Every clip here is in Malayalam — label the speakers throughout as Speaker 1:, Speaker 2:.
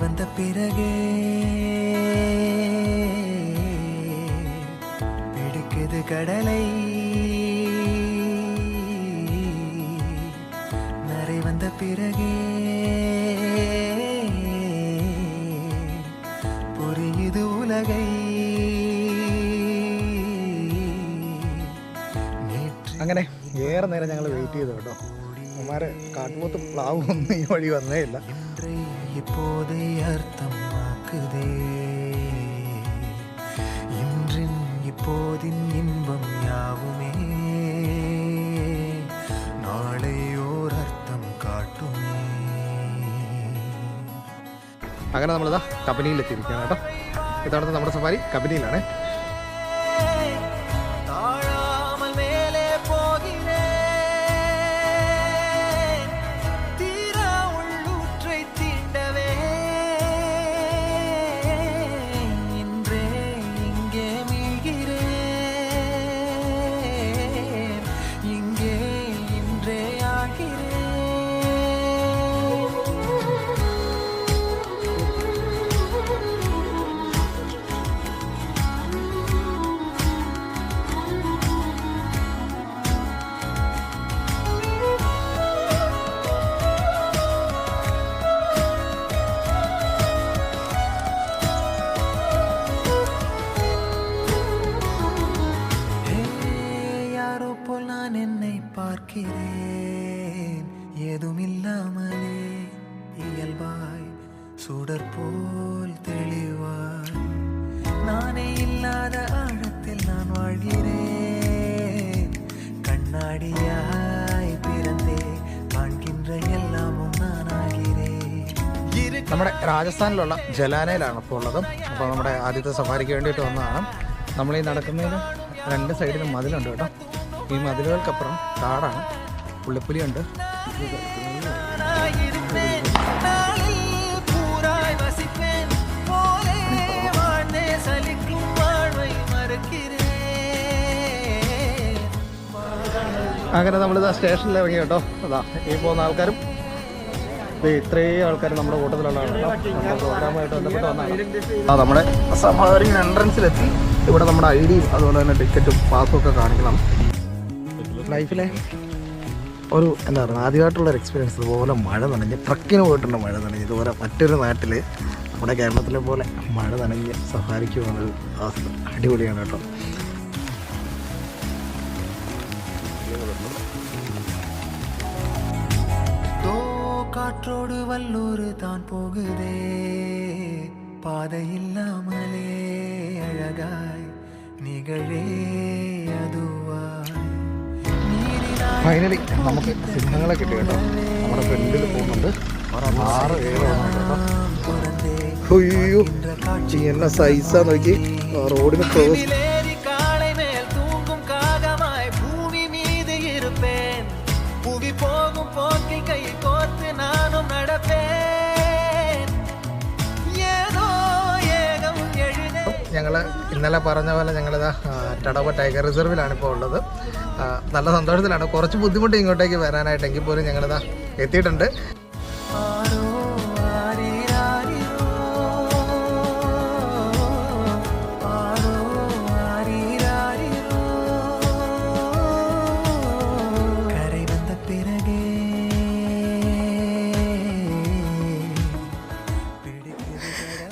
Speaker 1: வந்த பிறகே பிடிக்குது கடலை நரை வந்த பிறகே புரியுது உலகை நேற்று
Speaker 2: അങ്ങനെ ഏറെ നേരം ഞങ്ങൾ വെയിറ്റ് ചെയ്തു കേട്ടോ അമ്മമാരെ കാട്ടുപോത്തും പ്ലാവും ഒന്നും ഈ വഴി വന്നേ ഇല്ല
Speaker 1: இன்றை இப்போதை அர்த்தமாக்குதே இன்றின் இப்போதின் இன்பம் யாவுமே நாளை ஓர் அர்த்தம் காட்டுமே
Speaker 2: അങ്ങനെ നമ്മളിതാ കമ്പനിയിലെത്തിയിരിക്കുകയാണ് കേട്ടോ ഇതാണ് നമ്മുടെ സഫാരി കമ്പനിയിലാണ്
Speaker 1: பார்க்கிறேன் ஏதும் இல்லாமலே இயல்பாய் சுடர் போல் தெளிவாய் நானே இல்லாத ஆழத்தில் நான் வாழ்கிறேன் கண்ணாடியாய் பிறந்தே காண்கின்ற எல்லாமும் நானாகிறேன் இரு
Speaker 2: നമ്മുടെ രാജസ്ഥാനിലുള്ള ജലാനയിലാണ് ഇപ്പോൾ ഉള്ളത് അപ്പോൾ നമ്മുടെ ആദ്യത്തെ സഫാരിക്ക് വേണ്ടിയിട്ട് വന്നതാണ് നമ്മൾ ഈ നടക്കുന്നതിന് രണ്ട് സൈഡിലും മതിലുണ്ട് കേട്ടോ ഈ മതിലുകൾക്കപ്പുറം കാടാണ്. പുള്ളിപ്പുലിയുണ്ട്. അങ്ങനെ നമ്മളിതാ സ്റ്റേഷനിൽ ഇറങ്ങി കേട്ടോ. അതാ ഈ പോകുന്ന ആൾക്കാരും. ഇത്രയും ആൾക്കാർ നമ്മുടെ കൂട്ടത്തിലുള്ളതാണ് ആ നമ്മുടെ സഫാരി എൻട്രൻസിലെത്തി ഇവിടെ നമ്മുടെ ഐ ഡിയും അതുപോലെ തന്നെ ടിക്കറ്റും പാസ്സും ഒക്കെ കാണിക്കണം. ലൈഫിലെ ഒരു എന്താ പറയുക ആദ്യമായിട്ടുള്ള ഒരു എക്സ്പീരിയൻസ് ഇതുപോലെ മഴ നനഞ്ഞ് ട്രക്കിന് പോയിട്ടുണ്ട് മഴ നനഞ്ഞ് ഇതുപോലെ മറ്റൊരു നാട്ടിൽ നമ്മുടെ കേരളത്തിലെ പോലെ മഴ നനഞ്ഞ് സഫാരിക്ക് പോകുന്നൊരു അവസ്ഥ അടിപൊളിയാണ് കേട്ടോ
Speaker 1: தோ காற்றோடு வல்லூர் தான் போகுதே பாதை இல்லாமலே அழகாய் நிகழே அதுவாய் நீரினாய்
Speaker 2: ഫൈനലി നമുക്ക് സിംഹങ്ങളെ കിട്ടി കേട്ടോ. നമ്മുടെ ഫ്രണ്ടിൽ പോകുന്നുണ്ട്. ആറ് പേരാണ് കേട്ടോ. എന്ന സൈസാ നോക്കി. റോഡിന് ക്ലോസ് ഇന്നലെ പറഞ്ഞ പോലെ ഞങ്ങളിത് ടടവ ടൈഗർ റിസർവിലാണ് ഇപ്പോൾ ഉള്ളത്. നല്ല സന്തോഷത്തിലാണ്. കുറച്ച് ബുദ്ധിമുട്ട് ഇങ്ങോട്ടേക്ക് വരാനായിട്ട് എങ്കിൽ പോലും ഞങ്ങളിതാ എത്തിയിട്ടുണ്ട്.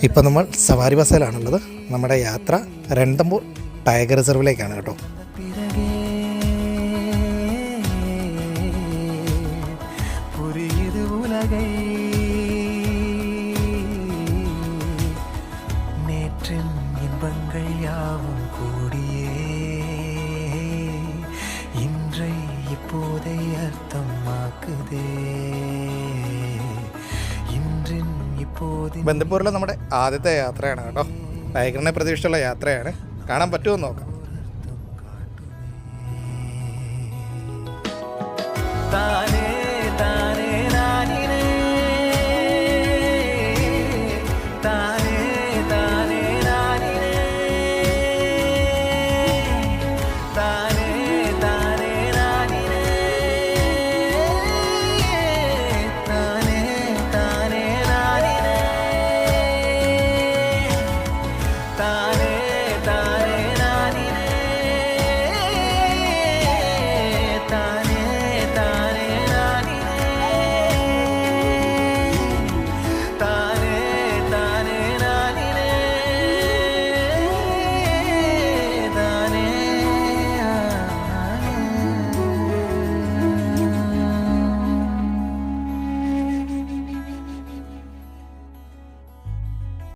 Speaker 2: ഇപ്പം നമ്മൾ സവാരി ബസ്സിലാണുള്ളത് നമ്മുടെ യാത്ര രണ്ടമ്പൂർ ടൈഗർ റിസർവിലേക്കാണ് കേട്ടോ.
Speaker 1: നേറ്റിൽ ഇൻപങ്ങൾ യാവും കൂടിയേ.
Speaker 2: ബന്ദിപ്പൂരിലെ നമ്മുടെ ആദ്യത്തെ യാത്രയാണ് കേട്ടോ. ടൈഗറിനെ പ്രതീക്ഷിച്ചുള്ള യാത്രയാണ്. കാണാൻ പറ്റുമോ നോക്കാം.